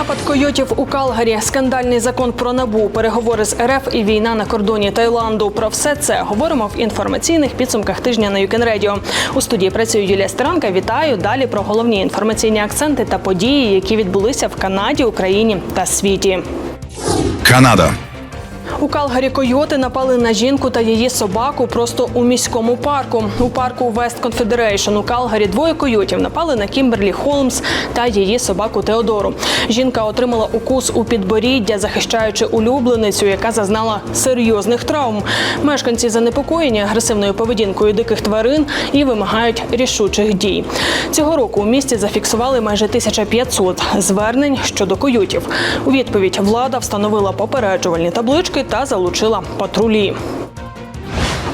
Напад койотів у Калгарі, скандальний закон про набу, переговори з РФ і війна на кордоні Таїланду. Про все це говоримо в інформаційних підсумках тижня на Юкен Радіо. У студії працює Юлія Старанка. Вітаю далі про головні інформаційні акценти та події, які відбулися в Канаді, Україні та світі. Канада. У Калгарі койоти напали на жінку та її собаку просто у міському парку. У парку West Confederation у Калгарі двоє койотів напали на Кімберлі Холмс та її собаку Теодору. Жінка отримала укус у підборіддя, захищаючи улюбленицю, яка зазнала серйозних травм. Мешканці занепокоєні агресивною поведінкою диких тварин і вимагають рішучих дій. Цього року у місті зафіксували майже 1500 звернень щодо койотів. У відповідь влада встановила попереджувальні таблички та залучила патрулі.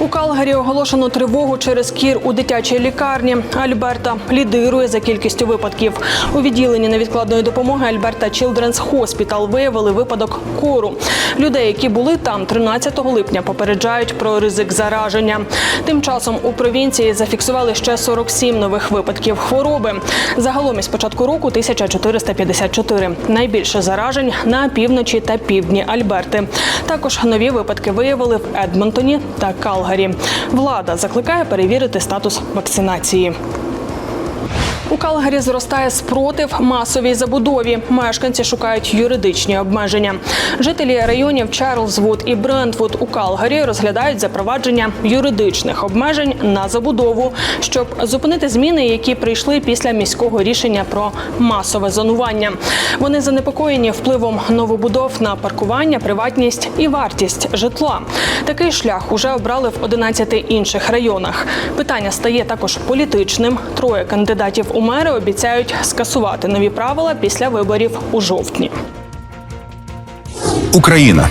У Калгарі оголошено тривогу через кір у дитячій лікарні. Альберта лідирує за кількістю випадків. У відділенні невідкладної допомоги Альберта Children's Hospital виявили випадок кору. Людей, які були там 13 липня, попереджають про ризик зараження. Тим часом у провінції зафіксували ще 47 нових випадків хвороби. Загалом із початку року 1454. Найбільше заражень на півночі та півдні Альберти. Також нові випадки виявили в Едмонтоні та Калгарі. Влада закликає перевірити статус вакцинації. У Калгарі зростає спротив масовій забудові. Мешканці шукають юридичні обмеження. Жителі районів Чарльзвуд і Брентвуд у Калгарі розглядають запровадження юридичних обмежень на забудову, щоб зупинити зміни, які прийшли після міського рішення про масове зонування. Вони занепокоєні впливом новобудов на паркування, приватність і вартість житла. Такий шлях уже обрали в 11 інших районах. Питання стає також політичним. Троє кандидатів у мери обіцяють скасувати нові правила після виборів у жовтні. Україна.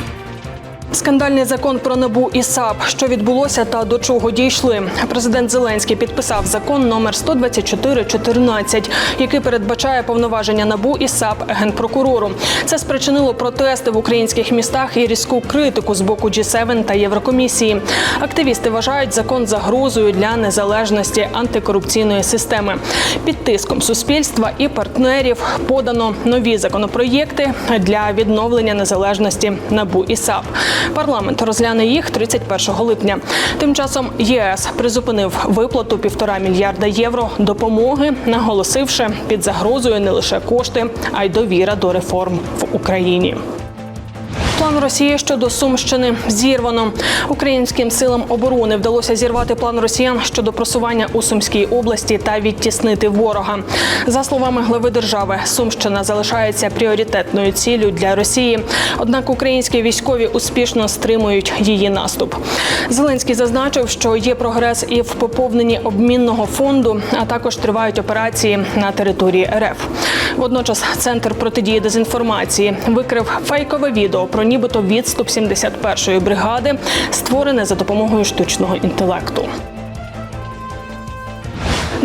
Скандальний закон про набу і САП. Що відбулося та до чого дійшли? Президент Зеленський підписав закон номер 124.14, який передбачає повноваження набу і САП генпрокурору. Це спричинило протести в українських містах і різку критику з боку G7 та Єврокомісії. Активісти вважають закон загрозою для незалежності антикорупційної системи. Під тиском суспільства і партнерів подано нові законопроєкти для відновлення незалежності набу і САП. Парламент розгляне їх 31 липня. Тим часом ЄС призупинив виплату півтора мільярда євро допомоги, наголосивши під загрозою не лише кошти, а й довіра до реформ в Україні. План Росії щодо Сумщини зірвано. Українським силам оборони вдалося зірвати план росіян щодо просування у Сумській області та відтіснити ворога. За словами глави держави, Сумщина залишається пріоритетною ціллю для Росії. Однак українські військові успішно стримують її наступ. Зеленський зазначив, що є прогрес і в поповненні обмінного фонду, а також тривають операції на території РФ. Водночас центр протидії дезінформації викрив фейкове відео про нібито відступ 71-ї бригади, створене за допомогою штучного інтелекту.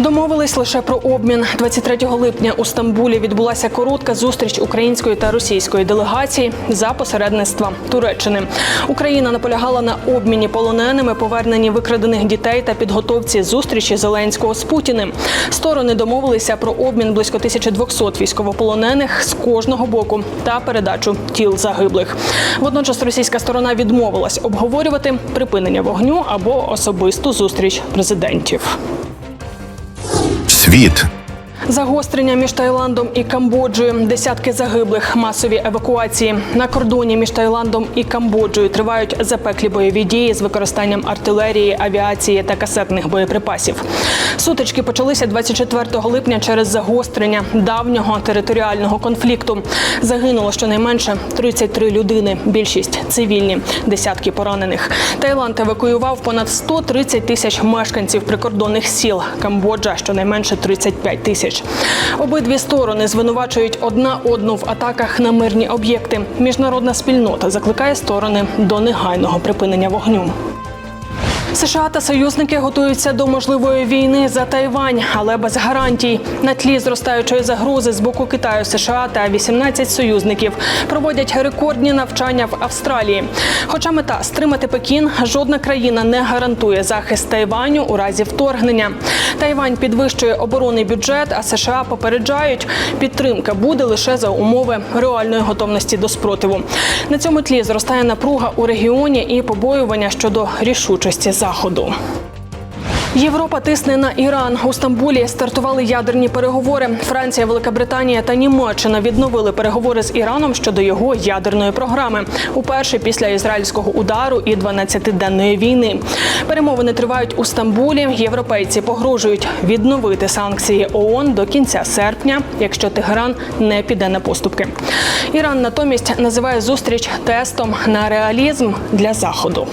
Домовились лише про обмін 23 липня у Стамбулі. Відбулася коротка зустріч української та російської делегації за посередництва Туреччини. Україна наполягала на обміні полоненими, поверненні викрадених дітей та підготовці зустрічі Зеленського з Путіним. Сторони домовилися про обмін близько 1200 військовополонених з кожного боку та передачу тіл загиблих. Водночас російська сторона відмовилась обговорювати припинення вогню або особисту зустріч президентів. Світ. Загострення між Таїландом і Камбоджею, десятки загиблих, масові евакуації на кордоні між Таїландом і Камбоджею тривають запеклі бойові дії з використанням артилерії, авіації та касетних боєприпасів. Сутички почалися 24 липня через загострення давнього територіального конфлікту. Загинуло щонайменше 33 людини, більшість цивільні, десятки поранених. Таїланд евакуював понад 130 тисяч мешканців прикордонних сіл. Камбоджа щонайменше 35 тисяч. Обидві сторони звинувачують одна одну в атаках на мирні об'єкти. Міжнародна спільнота закликає сторони до негайного припинення вогню. США та союзники готуються до можливої війни за Тайвань, але без гарантій. На тлі зростаючої загрози з боку Китаю, США та 18 союзників проводять рекордні навчання в Австралії. Хоча мета стримати Пекін, жодна країна не гарантує захист Тайваню у разі вторгнення. Тайвань підвищує оборонний бюджет, а США попереджають, підтримка буде лише за умови реальної готовності до спротиву. На цьому тлі зростає напруга у регіоні і побоювання щодо рішучості заходу. Європа тисне на Іран. У Стамбулі стартували ядерні переговори. Франція, Велика та Німеччина відновили переговори з Іраном щодо його ядерної програми. Уперше після ізраїльського удару і 12-денної війни. Перемовини тривають у Стамбулі. Європейці погрожують відновити санкції ООН до кінця серпня, якщо Тегеран не піде на поступки. Іран натомість називає зустріч тестом на реалізм для заходу.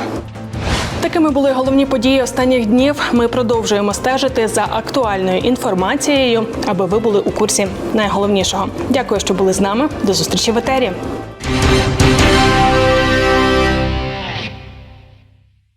Такими були головні події останніх днів. Ми продовжуємо стежити за актуальною інформацією, аби ви були у курсі найголовнішого. Дякую, що були з нами. До зустрічі в етері.